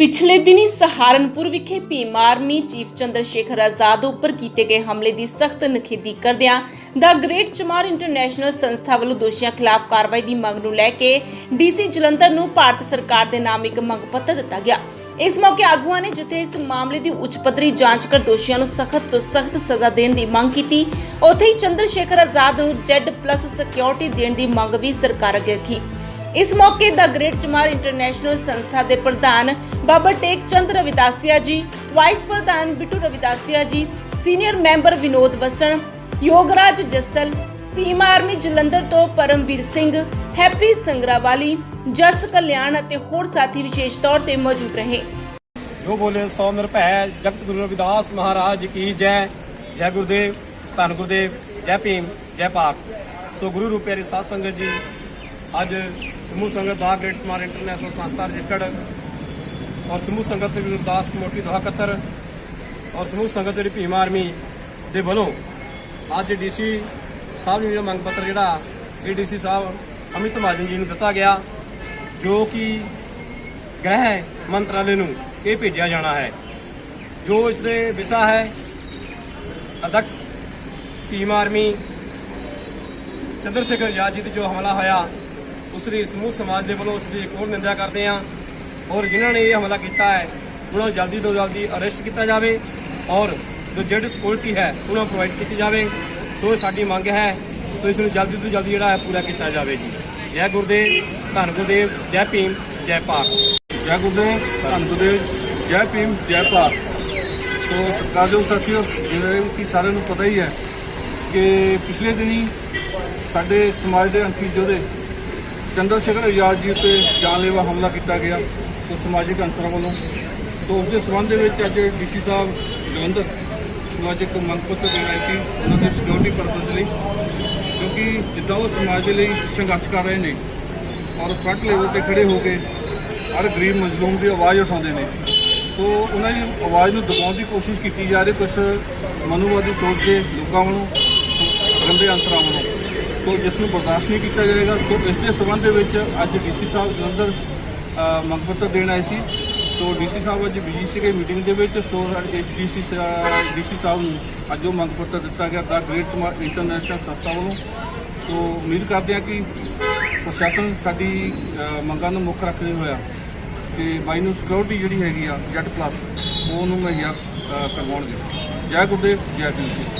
ਪਿਛਲੇ ਦਿਨੀ ਸਹਾਰਨਪੁਰ ਵਿਖੇ ਭੀਮ ਆਰਮੀ ਚੀਫ ਚੰਦਰ ਸ਼ੇਖਰ ਆਜ਼ਾਦ ਉੱਪਰ ਕੀਤੇ ਗਏ ਹਮਲੇ ਦੀ ਸਖਤ ਨਿਖੇਧੀ ਕਰਦਿਆਂ ਦਾ ਗ੍ਰੇਟ ਚਮਾਰ ਇੰਟਰਨੈਸ਼ਨਲ ਸੰਸਥਾ ਵੱਲੋਂ ਦੋਸ਼ੀਆਂ ਖਿਲਾਫ ਕਾਰਵਾਈ ਦੀ ਮੰਗ ਨੂੰ ਲੈ ਕੇ ਡੀਸੀ ਜਲੰਧਰ ਨੂੰ ਭਾਰਤ ਸਰਕਾਰ ਦੇ ਨਾਮ ਇੱਕ ਮੰਗ ਪੱਤਰ ਦਿੱਤਾ ਗਿਆ। ਇਸ ਮੌਕੇ ਆਗੂਆਂ ਨੇ ਜਿੱਥੇ ਇਸ ਮਾਮਲੇ ਦੀ ਉੱਚ ਪੱਧਰੀ ਜਾਂਚ ਕਰ ਦੋਸ਼ੀਆਂ ਨੂੰ ਸਖਤ ਤੋਂ ਸਖਤ ਸਜ਼ਾ ਦੇਣ ਦੀ ਮੰਗ ਕੀਤੀ, ਉੱਥੇ ਹੀ ਚੰਦਰ ਸ਼ੇਖਰ ਆਜ਼ਾਦ ਨੂੰ Z+ ਸਿਕਿਉਰਿਟੀ ਦੇਣ ਦੀ ਮੰਗ ਵੀ ਸਰਕਾਰ ਅੱਗੇ ਰੱਖੀ। ਇਸ ਮੌਕੇ ਦਾ ਗ੍ਰੇਟ ਚਮਾਰ ਇੰਟਰਨੈਸ਼ਨਲ ਸੰਸਥਾ ਦੇ ਪ੍ਰਧਾਨ ਬਾਬਾ ਟੇਕ ਚੰਦ ਰਵਿਦਾਸੀਆ ਜੀ, ਵਾਈਸ ਪ੍ਰਧਾਨ Bittu Ravidasia ji, senior member Vinod Vasan, Yograj Jassal, Bhim Army Jalandhar ਤੋਂ ਪਰਮਵੀਰ ਸਿੰਘ, ਹੈਪੀ ਸੰਗਰਾਵਾਲੀ, ਜਸ ਕਲਿਆਣ ਅਤੇ ਹੋਰ ਸਾਥੀ ਵਿਸ਼ੇਸ਼ ਤੌਰ ਤੇ ਮੌਜੂਦ ਰਹੇ। ਜੋ ਬੋਲੇ ਸੋ ਨਿਰਭੈ ਜਗਤ ਗੁਰੂ ਰਵਿਦਾਸ ਮਹਾਰਾਜ ਕੀ ਜੈ। ਜੈ ਗੁਰਦੇਵ, ਧੰਨ ਗੁਰਦੇਵ, ਜੈ ਭੀਮ, ਜੈ ਭਾਰਤ। ਸੋ ਗੁਰੂ ਰੂਪ ਪਿਆਰੀ ਸਾਧ ਸੰਗਤ ਜੀ ਅੱਜ ਸਮੂਹ ਸੰਗਤ ਦਾ ਗ੍ਰੇਟ ਕੁਮਾਰ ਇੰਟਰਨੈਸ਼ਨਲ ਸੰਸਥਾ ਰਜਿਸਟਰਡ ਔਰ ਸਮੂਹ ਸੰਗਤ ਸ੍ਰੀ ਗੁਰਦਾਸ ਕਮੇਟੀ ਦਾ ਇਕੱਤਰ ਔਰ ਸਮੂਹ ਸੰਗਤ ਜਿਹੜੀ ਭੀਮ ਆਰਮੀ ਦੇ ਵੱਲੋਂ ਅੱਜ ਡੀਸੀ ਸਾਹਿਬ ਜੀ ਦਾ ਮੰਗ ਪੱਤਰ ਜਿਹੜਾ ਇਹ ਡੀਸੀ ਸਾਹਿਬ ਅਮਿਤ ਮਹਾਜਨ ਜੀ ਨੂੰ ਦਿੱਤਾ ਗਿਆ, ਜੋ ਕਿ ਗ੍ਰਹਿ ਮੰਤਰਾਲੇ ਨੂੰ ਇਹ ਭੇਜਿਆ ਜਾਣਾ ਹੈ। ਜੋ ਇਸ ਦੇ ਵਿਸ਼ਾ ਹੈ, ਅਧਿਕਸ਼ ਭੀਮ ਆਰਮੀ ਚੰਦਰ ਸ਼ੇਖਰ ਆਜ਼ਾਦ ਜੀ ਤੇ ਜੋ ਹਮਲਾ ਹੋਇਆ ਉਸ ਦੀ ਸਮੂਹ ਸਮਾਜ ਦੇ ਵੱਲੋਂ ਉਸ ਦੀ ਇੱਕ ਹੋਰ ਕਰਦੇ ਹਾਂ ਔਰ ਜਿਨ੍ਹਾਂ ਨੇ ਇਹ ਹਮਲਾ ਕੀਤਾ ਹੈ, ਉਹਨਾਂ ਨੂੰ ਜਲਦੀ ਤੋਂ ਜਲਦੀ ਅਰੈਸਟ ਕੀਤਾ ਜਾਵੇ ਔਰ ਜੋ ਜਿਹੜੀ ਸਿਕਿਉਰਿਟੀ ਹੈ, ਉਹਨਾਂ ਨੂੰ ਪ੍ਰੋਵਾਈਡ ਕੀਤੀ ਜਾਵੇ। ਸੋ ਇਹ ਸਾਡੀ ਮੰਗ ਹੈ, ਸੋ ਇਸ ਨੂੰ ਜਲਦੀ ਤੋਂ ਜਲਦੀ ਜਿਹੜਾ ਹੈ ਪੂਰਾ ਕੀਤਾ ਜਾਵੇ ਜੀ। ਜੈ ਗੁਰਦੇਵ, ਧੰਨ ਗੁਰਦੇਵ, ਜੈ ਭੀਮ, ਜੈ ਭਾਰਤ। ਜੈ ਗੁਰਦੇਵ, ਧੰਨ ਗੁਰਦੇਵ, ਜੈ ਭੀਮ, ਜੈ ਭਾਰਤ। ਤੋ ਸਤਿਕਾਰਯੋਗ ਸਾਥੀਓ, ਜਿਵੇਂ ਕਿ ਸਾਰਿਆਂ ਨੂੰ ਪਤਾ ਹੀ ਹੈ ਕਿ ਪਿਛਲੇ ਦਿਨੀ ਸਾਡੇ ਸਮਾਜ ਦੇ ਅੰਕਿਤ ਯੋਧੇ ਚੰਦਰ ਸ਼ੇਖਰ ਆਜ਼ਾਦ ਜੀ ਉੱਤੇ ਜਾਨਲੇਵਾ ਹਮਲਾ ਕੀਤਾ ਗਿਆ ਸੋ ਸਮਾਜਿਕ ਅੰਸਰਾਂ ਵੱਲੋਂ। ਸੋ ਉਸ ਦੇ ਸਬੰਧ ਦੇ ਵਿੱਚ ਅੱਜ ਡੀਸੀ ਸਾਹਿਬ ਜਲੰਧਰ ਨੂੰ ਅੱਜ ਇੱਕ ਮੰਗ ਪੱਤਰ ਦੇਣ ਆਏ ਸੀ, ਉਹਨਾਂ ਦੇ ਸਿਕਿਉਰਿਟੀ ਪਰਪਸ ਲਈ, ਕਿਉਂਕਿ ਜਿੱਦਾਂ ਉਹ ਸਮਾਜ ਦੇ ਲਈ ਸੰਘਰਸ਼ ਕਰ ਰਹੇ ਨੇ ਔਰ ਫਰੰਟ ਲੈਵਲ ਤੇ ਖੜੇ ਹੋ ਕੇ ਹਰ ਗਰੀਬ ਮਜ਼ਲੂਮ ਦੀ ਆਵਾਜ਼ ਉਠਾਉਂਦੇ ਨੇ। ਸੋ ਉਹਨਾਂ ਦੀ ਆਵਾਜ਼ ਨੂੰ ਦਬਾਉਣ ਦੀ ਕੋਸ਼ਿਸ਼ ਕੀਤੀ ਜਾ ਰਹੀ ਕੁਝ ਮਨੂਵਾਦੀ ਸੋਚ ਦੇ ਲੋਕਾਂ ਵੱਲੋਂ ਗੰਦੇ ਅੰਤਰਾਂ ਵੱਲੋਂ। ਸੋ ਜਿਸ ਨੂੰ ਬਰਦਾਸ਼ਤ ਨਹੀਂ ਕੀਤਾ ਜਾਏਗਾ, ਸੋ ਇਸ ਦੇ ਸਬੰਧ ਦੇ ਵਿੱਚ ਅੱਜ ਡੀਸੀ ਸਾਹਿਬ ਜਲੰਧਰ ਮੰਗ ਪੱਤਰ ਦੇਣ ਆਏ ਸੀ। ਸੋ ਡੀਸੀ ਸਾਹਿਬ ਅੱਜ ਬਿਜ਼ੀ ਸੀਗੇ ਮੀਟਿੰਗ ਦੇ ਵਿੱਚ, ਸੋ ਸਾਡੇ ਡੀਸੀ ਡੀਸੀ ਸਾਹਿਬ ਨੂੰ ਅੱਜ ਉਹ ਮੰਗ ਪੱਤਰ ਦਿੱਤਾ ਗਿਆ, ਦਾ ਗ੍ਰੇਟ ਸਮਾਰਟ ਇੰਟਰਨੈਸ਼ਨਲ ਸੰਸਥਾ ਵੱਲੋਂ। ਸੋ ਉਮੀਦ ਕਰਦੇ ਹਾਂ ਕਿ ਪ੍ਰਸ਼ਾਸਨ ਸਾਡੀ ਮੰਗਾਂ ਨੂੰ ਮੁੱਖ ਰੱਖਦੇ ਹੋਇਆ ਕਿ ਬਾਈ ਨੂੰ ਸਿਕਿਉਰਿਟੀ ਜਿਹੜੀ ਹੈਗੀ ਆ ਜੈਟ ਪਲੱਸ ਉਹ ਨੂੰ ਮੁਹੱਈਆ ਕਰਵਾਉਣਗੇ। ਜੈ ਗੁਰਦੇਵ, ਜੈ ਭੀਮ। ਜੀ